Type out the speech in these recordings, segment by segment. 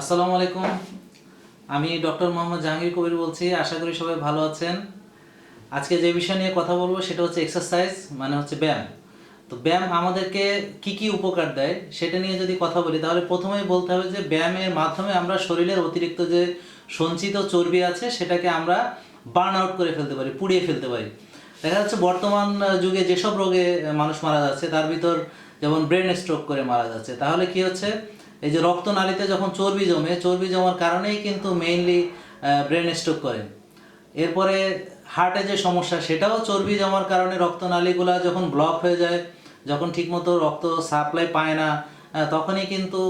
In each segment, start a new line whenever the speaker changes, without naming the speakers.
আসসালামু আলাইকুম। আমি ডক্টর মোহাম্মদ জাহাঙ্গীর কবির বলছি, আশা করি সবাই ভালো আছেন। আজকে যে বিষয় নিয়ে কথা বলব সেটা হচ্ছে এক্সারসাইজ মানে হচ্ছে ব্যায়াম। তো ব্যায়াম আমাদেরকে কি কি উপকার দেয় সেটা নিয়ে যদি কথা বলি, তাহলে প্রথমেই বলতে হবে যে ব্যায়ামের মাধ্যমে আমরা শরীরের অতিরিক্ত যে সঞ্চিত চর্বি আছে, সেটাকে আমরা বার্ন আউট করে ফেলতে পারি, পুড়িয়ে ফেলতে পারি। দেখা যাচ্ছে বর্তমান যুগে যেসব রোগে মানুষ মারা যাচ্ছে, তার ভিতর যেমন ব্রেন স্ট্রোক করে মারা যাচ্ছে, তাহলে কি হচ্ছে? এই যে রক্তনালীতে যখন চর্বি জমে, চর্বি জমার কারণেই কিন্তু মেইনলি ব্রেন স্ট্রোক করে। এরপরে হার্টে যে সমস্যা, সেটাও চর্বি জমার কারণে রক্তনালীগুলা যখন ব্লক হয়ে যায়, যখন ঠিকমতো রক্ত সাপ্লাই পায় না তখনই কিন্তু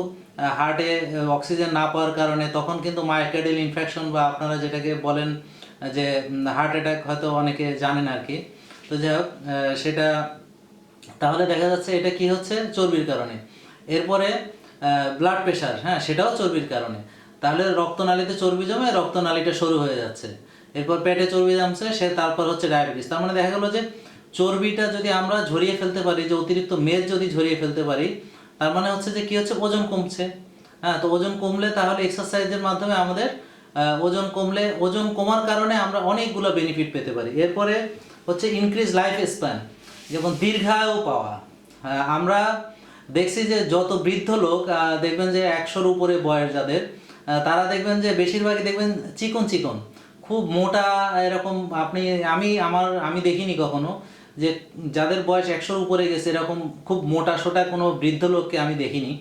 হার্টে অক্সিজেন না পাওয়ার কারণে তখন কিন্তু মাইকার্ডিয়াল ইনফেকশন বা আপনারা যেটাকে বলেন যে হার্ট অ্যাটাক হয়তো অনেকে জানেন আর কি তো যাই হোক সেটা, তাহলে দেখা যাচ্ছে এটা কি হচ্ছে? চর্বির কারণে। এরপরে ব্লাড প্রেশার হ্যাঁ সেটাও চর্বির কারণে। তাহলে রক্তনালীতে চর্বি জমে রক্তনালীটা সরু হয়ে যাচ্ছে। এরপর পেটে চর্বি জমছে, সে তারপর হচ্ছে ডায়াবেটিস তার মানে দেখা গেলো যে চর্বিটা যদি আমরা ঝরিয়ে ফেলতে পারি, যে অতিরিক্ত মেদ যদি ঝরিয়ে ফেলতে পারি, তার মানে হচ্ছে যে কি হচ্ছে? ওজন কমছে। হ্যাঁ তো ওজন কমলে তাহলে এক্সারসাইজের মাধ্যমে আমাদের ওজন কমলে, ওজন কমার কারণে আমরা অনেকগুলো বেনিফিট পেতে পারি। এরপরে হচ্ছে ইনক্রিজ লাইফ স্প্যান যেমন দীর্ঘায়ু পাওয়া। আমরা দেখছি যে যত বৃদ্ধ লোক দেখবেন যে একশোর উপরে বয়স যাদের তারা দেখবেন যে বেশিরভাগই দেখবেন চিকন চিকন। খুব মোটা এরকম আপনি, আমি আমার, আমি দেখিনি কখনো যে যাদের বয়স একশোর উপরে গেছে, এরকম খুব মোটা সোটা কোনো বৃদ্ধ লোককে আমি দেখিনি।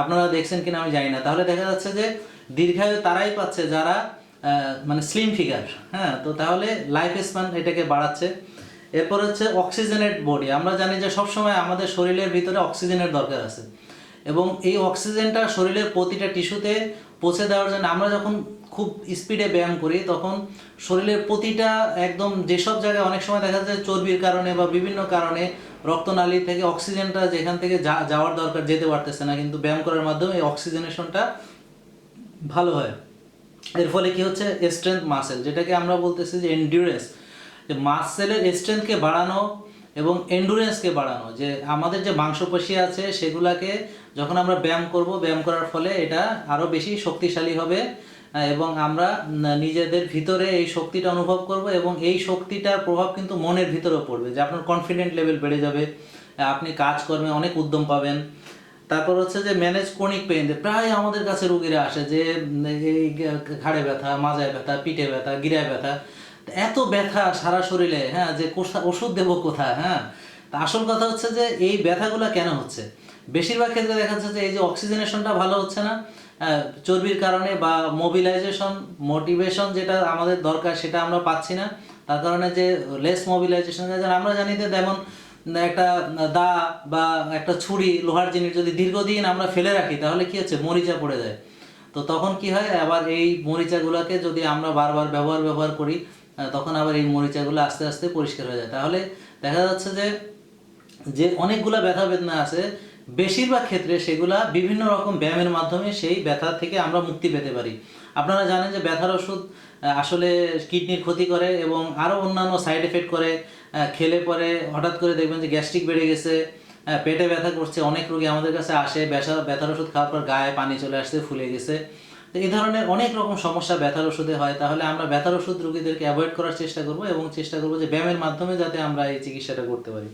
আপনারা দেখছেন কিনা আমি জানি না। তাহলে দেখা যাচ্ছে যে দীর্ঘায়ু তারাই পাচ্ছে যারা মানে স্লিম ফিগার হ্যাঁ? তো তাহলে লাইফ স্প্যান এটাকে বাড়াচ্ছে। এরপর হচ্ছে অক্সিজেনের বডি আমরা জানি যে সবসময় আমাদের শরীরের ভিতরে অক্সিজেনের দরকার আছে। এবং এই অক্সিজেনটা শরীরের প্রতিটা টিস্যুতে পৌঁছে দেওয়ার জন্য আমরা যখন খুব স্পিডে ব্যায়াম করি, তখন শরীরের প্রতিটা একদম যেসব জায়গায় অনেক সময় দেখা যায় চর্বির কারণে বা বিভিন্ন কারণে রক্তনালী থেকে অক্সিজেনটা যেখান থেকে যাওয়ার দরকার যেতে পারতেছে না, কিন্তু ব্যায়াম করার মাধ্যমে এই অক্সিজেনেশনটা ভালো হয়। এর ফলে কি হচ্ছে? স্ট্রেংথ মাসেল যেটাকে আমরা বলতেছি যে এন্ডিউরেন্স যে মাসেলের স্ট্রেংথকে বাড়ানো এবং এন্ডুরেন্সকে বাড়ানো, যে আমাদের যে মাংসপেশি আছে সেগুলাকে যখন আমরা ব্যায়াম করব, ব্যায়াম করার ফলে এটা আরও বেশি শক্তিশালী হবে এবং আমরা নিজেদের ভিতরে এই শক্তিটা অনুভব করব এবং এই শক্তিটার প্রভাব কিন্তু মনের ভিতরেও পড়বে, যে আপনার কনফিডেন্ট লেভেল বেড়ে যাবে আপনি কাজকর্মে অনেক উদ্যম পাবেন। তারপর হচ্ছে যে ম্যানেজ ক্রনিক পেইন প্রায় আমাদের কাছে রুগীরা আসে যে এই ঘাড়ে ব্যথা, মাজায় ব্যথা, পিঠে ব্যথা, গিরায় ব্যথা এত ব্যথা সারা শরীরে হ্যাঁ যে ওষুধ দেবো কোথায় হ্যাঁ? তা আসল কথা হচ্ছে যে এই ব্যথাগুলো কেন হচ্ছে? বেশিরভাগ ক্ষেত্রে দেখা যাচ্ছে যে এই যে অক্সিজেনেশনটা ভালো হচ্ছে না চর্বির কারণে বা মোবিলাইজেশন মোটিভেশন যেটা আমাদের দরকার সেটা আমরা পাচ্ছি না। তার কারণে যে লেস মোবিলাইজেশন আমরা জানি যে যেমন একটা দা বা একটা ছুরি, লোহার জিনিস যদি দীর্ঘদিন আমরা ফেলে রাখি, তাহলে কি হচ্ছে? মরিচা পড়ে যায়। তো তখন কি হয়? আবার এই মরিচাগুলোকে যদি আমরা বারবার ব্যবহার ব্যবহার করি তখন আবার এই মরিচাগুলো আস্তে আস্তে পরিষ্কার হয়ে যায়। তাহলে দেখা যাচ্ছে যে যে অনেকগুলো ব্যথা বেদনা আছে, বেশিরভাগ ক্ষেত্রে সেগুলা বিভিন্ন রকম ব্যায়ামের মাধ্যমে সেই ব্যথা থেকে আমরা মুক্তি পেতে পারি। আপনারা জানেন যে ব্যথার ওষুধ আসলে কিডনির ক্ষতি করে এবং আরও অন্যান্য সাইড এফেক্ট করে খেলে পরে হঠাৎ করে দেখবেন যে গ্যাস্ট্রিক বেড়ে গেছে পেটে ব্যথা করছে, অনেক রোগী আমাদের কাছে আসে, ব্যথা, ব্যথার ওষুধ খাওয়ার পর গায়ে পানি চলে আসছে, ফুলে গেছে। তো এই ধরনের অনেক রকম সমস্যা ব্যথার ওষুধে হয়। তাহলে আমরা ব্যথার ওষুধ রোগীদেরকে অ্যাভয়েড করার চেষ্টা করব এবং চেষ্টা করব যে ব্যায়ামের মাধ্যমে যাতে আমরা এই চিকিৎসাটা করতে পারি।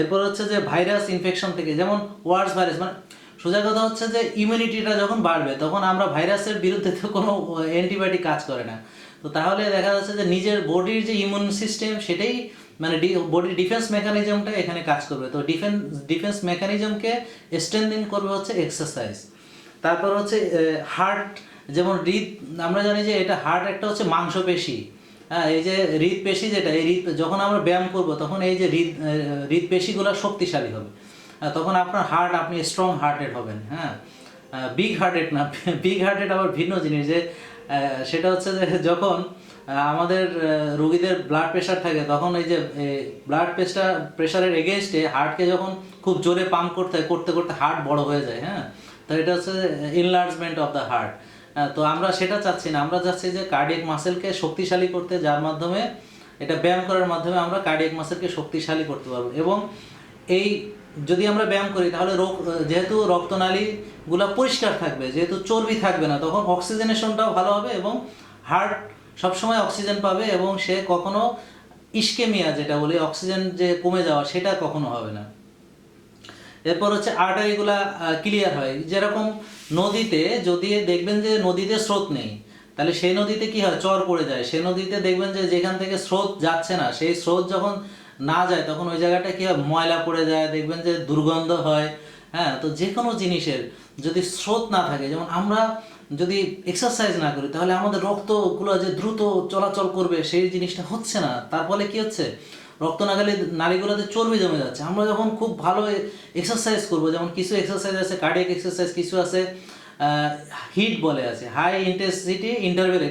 এরপর হচ্ছে যে ভাইরাস ইনফেকশন থেকে যেমন ওয়ার্স ভাইরাস মানে সোজা কথা হচ্ছে যে ইমিউনিটিটা যখন বাড়বে, তখন আমরা ভাইরাসের বিরুদ্ধে তো কোনো অ্যান্টিবায়োটিক কাজ করে না। তো তাহলে দেখা যাচ্ছে যে নিজের বডির যে ইমিউন সিস্টেম সেটাই মানে বডির ডিফেন্স মেকানিজমটা এখানে কাজ করবে। তো ডিফেন্স ডিফেন্স মেকানিজমকে স্ট্রেংথেন করবে হচ্ছে এক্সারসাইজ তারপর হচ্ছে হার্ট যেমন হৃদ আমরা জানি যে এটা হার্ট একটা হচ্ছে মাংসপেশি। হ্যাঁ এই যে হৃদ পেশি যেটা এই হৃদ যখন আমরা ব্যায়াম করব তখন এই যে হৃদ আহ, হৃদ পেশিগুলো শক্তিশালী হবে। তখন আপনার হার্ট আপনি স্ট্রং হার্টেড হবেন হ্যাঁ। বিগ হার্টেড না বিগ হার্টেড আবার ভিন্ন জিনিস যে সেটা হচ্ছে যে যখন আমাদের রোগীদের ব্লাড প্রেশার থাকে তখন এই যে ব্লাড প্রেশার প্রেশারের এগেনস্টে হার্টকে যখন খুব জোরে পাম্প করতে হয় করতে করতে হার্ট বড় হয়ে যায় হ্যাঁ। তো এটা হচ্ছে এনলার্জমেন্ট অফ দ্য হার্ট তো আমরা সেটা চাচ্ছি না। আমরা চাচ্ছি যে কার্ডিয়াক মাসেলকে শক্তিশালী করতে, যার মাধ্যমে, এটা ব্যায়াম করার মাধ্যমে আমরা কার্ডিয়াক মাসেলকে শক্তিশালী করতে পারব। এবং এই, যদি আমরা ব্যায়াম করি, তাহলে রোগ যেহেতু রক্তনালীগুলো পরিষ্কার থাকবে, যেহেতু চর্বি থাকবে না, তখন অক্সিজেনেশনটাও ভালো হবে এবং হার্ট সবসময় অক্সিজেন পাবে এবং সে কখনো ইস্কেমিয়া যেটা বলি অক্সিজেন যে কমে যাওয়া, সেটা কখনো হবে না। এরপর হচ্ছে আর্টারিগুলা ক্লিয়ার হয়। যেরকম নদীতে যদি দেখবেন যে নদীতে স্রোত নেই, তাহলে সেই নদীতে কি হয়? চর পড়ে যায়। সেই নদীতে দেখবেন যে যেখান থেকে স্রোত যাচ্ছে না, সেই স্রোত যখন না যায়, তখন ওই জায়গাটা কি হয়? ময়লা পড়ে যায়, দেখবেন যে দুর্গন্ধ হয়। হ্যাঁ তো যে কোনো জিনিসের যদি স্রোত না থাকে, যেমন আমরা যদি এক্সারসাইজ না করি, তাহলে আমাদের রক্তগুলো যে দ্রুত চলাচল করবে, সেই জিনিসটা হচ্ছে না। তার ফলে কি হচ্ছে? রক্ত নাগালে নালীগুলোতে চর্বি জমে যাচ্ছে। আমরা যখন খুব ভালো এক্সারসাইজ করব, যেমন কিছু এক্সারসাইজ আছে কার্ডিয়াক এক্সারসাইজ কিছু আছে হিট বলে আছে হাই ইন্টেন্সিটি ইন্টারভেল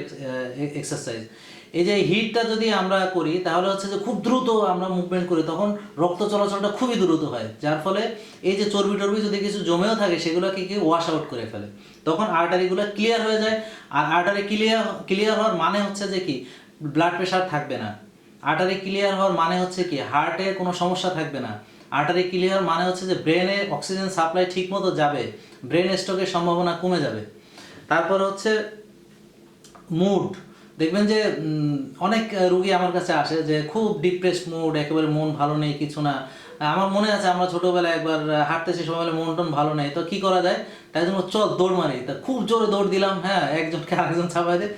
এক্সারসাইজ এই যে হিটটা যদি আমরা করি, তাহলে হচ্ছে যে খুব দ্রুত আমরা মুভমেন্ট করি, তখন রক্ত চলাচলটা খুবই দ্রুত হয়। যার ফলে এই যে চর্বি টর্বি যদি কিছু জমেও থাকে, সেগুলোকে কি ওয়াশ আউট করে ফেলে। তখন আর্টারিগুলো ক্লিয়ার হয়ে যায়। আর আর্টারি ক্লিয়ার ক্লিয়ার হওয়ার মানে হচ্ছে যে কি ব্লাড প্রেশার থাকবে না। আর্টারি ক্লিয়ার হওয়ার মানে হচ্ছে কি, হার্টে কোনো সমস্যা থাকবে না। আর্টারি ক্লিয়ার মানে হচ্ছে যে ব্রেনে অক্সিজেন সাপ্লাই ঠিক মতো যাবে, ব্রেন স্ট্রোকের সম্ভাবনা কমে যাবে। তারপর হচ্ছে মুড। দেখবেন যে অনেক রুগী আমার কাছে আসে যে খুব ডিপ্রেসড মুড একেবারে মন ভালো নেই, কিছু না। আমার মনে আছে আমরা ছোটোবেলায় একবার হাঁটতেছি সময় মন টন ভালো নেই, তো কি করা যায়? তাই জন্য চল, দৌড় মারি। তা খুব জোরে দৌড় দিলাম হ্যাঁ একজনকে আরেকজন চাপাই দিয়ে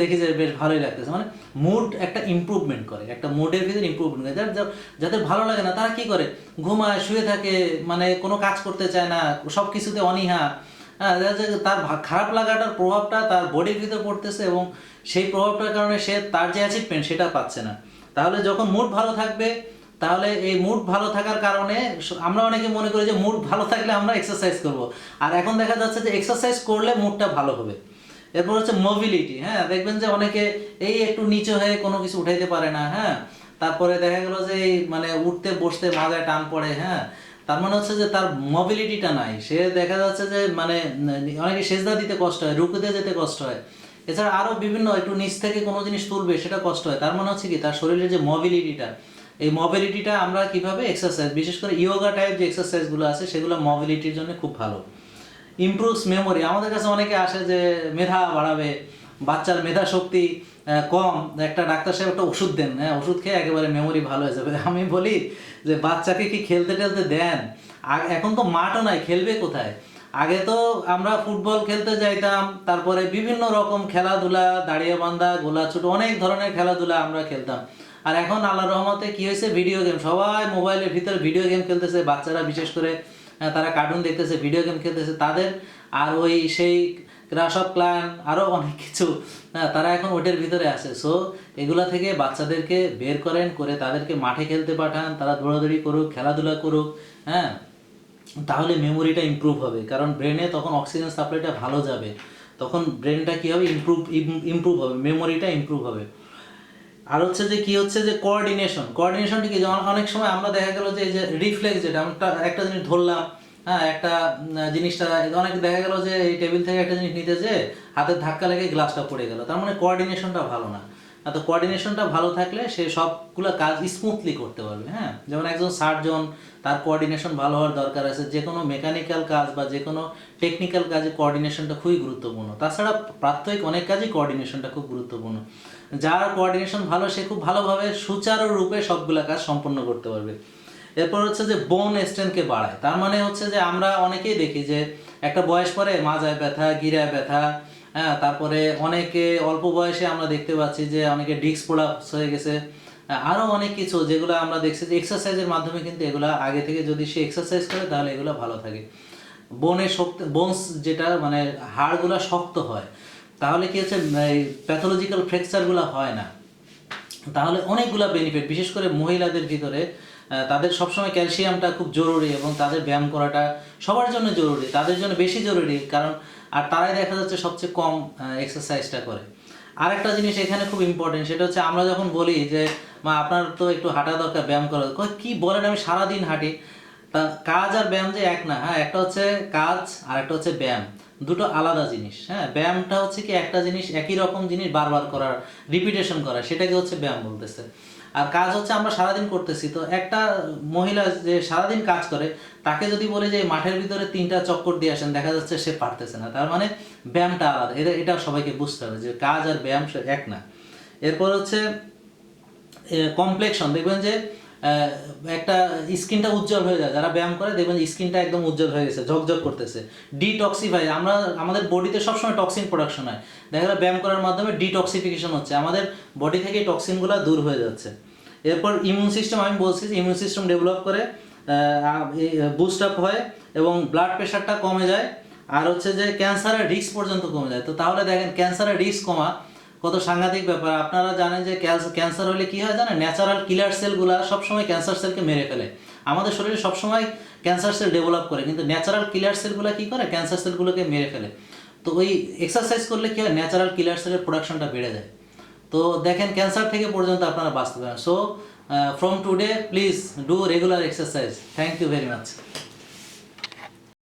দেখি যে বেশ ভালোই লাগতেছে। মানে মুড একটা ইমপ্রুভমেন্ট করে, একটা মুডের ভিতরে ইমপ্রুভমেন্ট করে। যার যাদের ভালো লাগে না, তারা কি করে? ঘুমায়, শুয়ে থাকে মানে কোনো কাজ করতে চায় না সব কিছুতে অনীহা। হ্যাঁ তার খারাপ লাগাটার প্রভাবটা তার বডির ভিতর পড়তেছে এবং সেই প্রভাবটার কারণে সে তার যে অ্যাচিভমেন্ট সেটা পাচ্ছে না। তাহলে যখন মুড ভালো থাকবে তাহলে এই মুড ভালো থাকার কারণে আমরা অনেকে মনে করি যে মুড ভালো থাকলে আমরা এক্সারসাইজ করব। আর এখন দেখা যাচ্ছে যে এক্সারসাইজ করলে মুডটা ভালো হবে। এরপর হচ্ছে মোবিলিটি হ্যাঁ? দেখবেন যে অনেকে এই একটু নিচে হয়ে কোনো কিছু উঠাইতে পারে না হ্যাঁ? তারপরে দেখা গেল যে মানে উঠতে, বসতে মাজায় টান পড়ে হ্যাঁ? তার মানে হচ্ছে যে তার মোবিলিটিটা নাই। সে দেখা যাচ্ছে যে মানে অনেকে সেজদা দিতে কষ্ট হয়, রুকুতে যেতে কষ্ট হয়। এছাড়া আরও বিভিন্ন একটু নিচ থেকে কোনো জিনিস তুলবে, সেটা কষ্ট হয়। তার মানে হচ্ছে কি, তার শরীরের যে মোবিলিটিটা এই মোবিলিটিটা আমরা কীভাবে এক্সারসাইজ বিশেষ করে ইয়োগা টাইপ যে এক্সারসাইজগুলো আছে, সেগুলো মোবিলিটির জন্য খুব ভালো। ইমপ্রুভস মেমোরি আমাদের কাছে অনেকে আসে যে মেধা বাড়াবে, বাচ্চার মেধা শক্তি কম, একটা ডাক্তার সাহেব একটা ওষুধ দেন হ্যাঁ ওষুধ খেয়ে একেবারে মেমোরি ভালো হয়ে যাবে। আমি বলি যে বাচ্চাকে কি খেলতে টেলতে দেন? এখন তো মাঠও নাই, খেলবে কোথায়? আগে তো আমরা ফুটবল খেলতে যাইতাম, তারপরে বিভিন্ন রকম খেলাধুলা দাঁড়িয়ে বান্ধা গোলা ছুট অনেক ধরনের খেলাধুলা আমরা খেলতাম। আর এখন আল্লাহ রহমতে কি হয়েছে? ভিডিও গেম সবাই মোবাইলের ভিতরে ভিডিও গেম খেলতেছে। বাচ্চারা বিশেষ করে তারা কার্টুন দেখতেছে ভিডিও গেম খেলতেছে। তাদের আর ওই সেই ক্রাশ অফ ক্লান আরও অনেক কিছু তারা এখন ওটার ভিতরে আছে। সো এগুলা থেকে বাচ্চাদেরকে বের করেন, করে তাদেরকে মাঠে খেলতে পাঠান। তারা দৌড়াদৌড়ি করুক, খেলাধুলা করুক হ্যাঁ? তাহলে মেমোরিটা ইমপ্রুভ হবে। কারণ ব্রেনে তখন অক্সিজেন সাপ্লাইটা ভালো যাবে। তখন ব্রেনটা কী হবে? ইমপ্রুভ ইমপ্রুভ হবে। মেমোরিটা ইমপ্রুভ হবে। আর হচ্ছে যে কি হচ্ছে যে কোঅর্ডিনেশন কোঅর্ডিনেশনটা কি? যেমন অনেক সময় আমরা দেখা গেল যে এই যে রিফ্লেক্স যেটা আমরা একটা জিনিস ধরলাম হ্যাঁ একটা জিনিসটা, অনেক দেখা গেল যে এই টেবিল থেকে একটা জিনিস নিতে যে হাতের ধাক্কা লেগে গ্লাসটা পড়ে গেল। তার মানে কোঅর্ডিনেশনটা ভালো না। তো কোঅর্ডিনেশনটা ভালো থাকলে সে সবগুলো কাজ স্মুথলি করতে পারবে হ্যাঁ? যেমন একজন সার্জন তার কোঅর্ডিনেশন ভালো হওয়ার দরকার আছে। যে কোনো মেকানিক্যাল কাজ বা যে কোনো টেকনিক্যাল কাজে কোঅর্ডিনেশনটা খুবই গুরুত্বপূর্ণ। তাছাড়া প্রাত্যহিক অনেক কাজেই কোঅর্ডিনেশনটা খুব গুরুত্বপূর্ণ। যার কোঅর্ডিনেশন ভালো, সে খুব ভালোভাবে সুচারুরূপে সবগুলা কাজ সম্পন্ন করতে পারবে। এরপর হচ্ছে যে বোন স্ট্রেনকে বাড়ায়। তার মানে হচ্ছে যে আমরা অনেকেই দেখি যে একটা বয়স পরে মাজায় ব্যথা, গিরায় ব্যথা হ্যাঁ তারপরে অনেকে অল্প বয়সে আমরা দেখতে পাচ্ছি যে অনেকে ডিস্ক প্রোলাপস হয়ে গেছে। আরও অনেক কিছু যেগুলো আমরা দেখছি যে এক্সারসাইজের মাধ্যমে কিন্তু এগুলা আগে থেকে যদি সে এক্সারসাইজ করে তাহলে এগুলো ভালো থাকে। বোনের শক্তি বোনস যেটা মানে হাড়গুলো শক্ত হয়। তাহলে কি হচ্ছে এই প্যাথোলজিক্যাল ফ্র্যাকচারগুলো হয় না। তাহলে অনেকগুলা বেনিফিট বিশেষ করে মহিলাদের ভিতরে তাদের সবসময় ক্যালসিয়ামটা খুব জরুরি এবং তাদের ব্যায়াম করাটা সবার জন্য জরুরি তাদের জন্য বেশি জরুরি কারণ আর তারাই দেখা যাচ্ছে সবচেয়ে কম এক্সারসাইজটা করে। আরেকটা জিনিস এখানে খুব ইম্পর্টেন্ট সেটা হচ্ছে আমরা যখন বলি যে মা আপনার তো একটু হাঁটা দরকার ব্যায়াম করা কয়, কি বলেন আমি সারাদিন হাঁটি। তা কাজ আর ব্যায়াম যে এক না হ্যাঁ একটা হচ্ছে কাজ আর একটা হচ্ছে ব্যায়াম। দুটো আলাদা জিনিস হ্যাঁ? ব্যায়ামটা হচ্ছে কি একটা জিনিস একই রকম জিনিস বারবার করার রিপিটেশন করা সেটাকে হচ্ছে ব্যায়াম বলতেছে। আর কাজ হচ্ছে আমরা সারাদিন করতেছি, তো একটা মহিলা যে সারাদিন কাজ করে, তাকে যদি বলে যে মাঠের ভিতরে তিনটা চক্কর দিয়ে আসেন, দেখা যাচ্ছে সে পারতেছে না। তার মানে ব্যায়ামটা আলাদা, এটা এটা সবাইকে বুঝতে হবে যে কাজ আর ব্যায়াম এক না। এরপর হচ্ছে কমপ্লেকশন দেখবেন যে একটা স্কিনটা উজ্জ্বল হয়ে যায়। যারা ব্যায়াম করে, দেখবেন স্কিনটা একদম উজ্জ্বল হয়ে গেছে, ঝকঝক করতেছে। ডিটক্সিফাই আমরা, আমাদের বডিতে সবসময় টক্সিন প্রোডাকশন হয়। দেখা গেলো ব্যায়াম করার মাধ্যমে ডিটক্সিফিকেশন হচ্ছে। আমাদের বডি থেকে টক্সিনগুলো দূর হয়ে যাচ্ছে। এরপর ইমিউন সিস্টেম আমি বলছি ইমিউন সিস্টেম ডেভেলপ করে বুস্ট আপ হয় এবং ব্লাড প্রেশারটা কমে যায়। আর হচ্ছে যে ক্যান্সারের রিস্ক পর্যন্ত কমে যায়। তো তাহলে দেখেন ক্যান্সারের রিস্ক কমা কত সাংঘাতিক ব্যাপার। আপনারা জানেন যে ক্যান্সার হলে কি হয় জানেন? ন্যাচারাল কিলার সেলগুলো সবসময় ক্যান্সার সেলকে মেরে ফেলে। আমাদের শরীরে সবসময় ক্যান্সার সেল ডেভেলপ করে, কিন্তু ন্যাচারাল কিলার সেলগুলো কি করে? ক্যান্সার সেলগুলোকে মেরে ফেলে। তো ওই এক্সারসাইজ করলে কি হয়? ন্যাচারাল কিলার সেলের প্রোডাকশনটা বেড়ে যায়। তো দেখেন ক্যান্সার থেকে পর্যন্ত আপনারা বাঁচতে পারেন so from today please do regular exercise thank you very much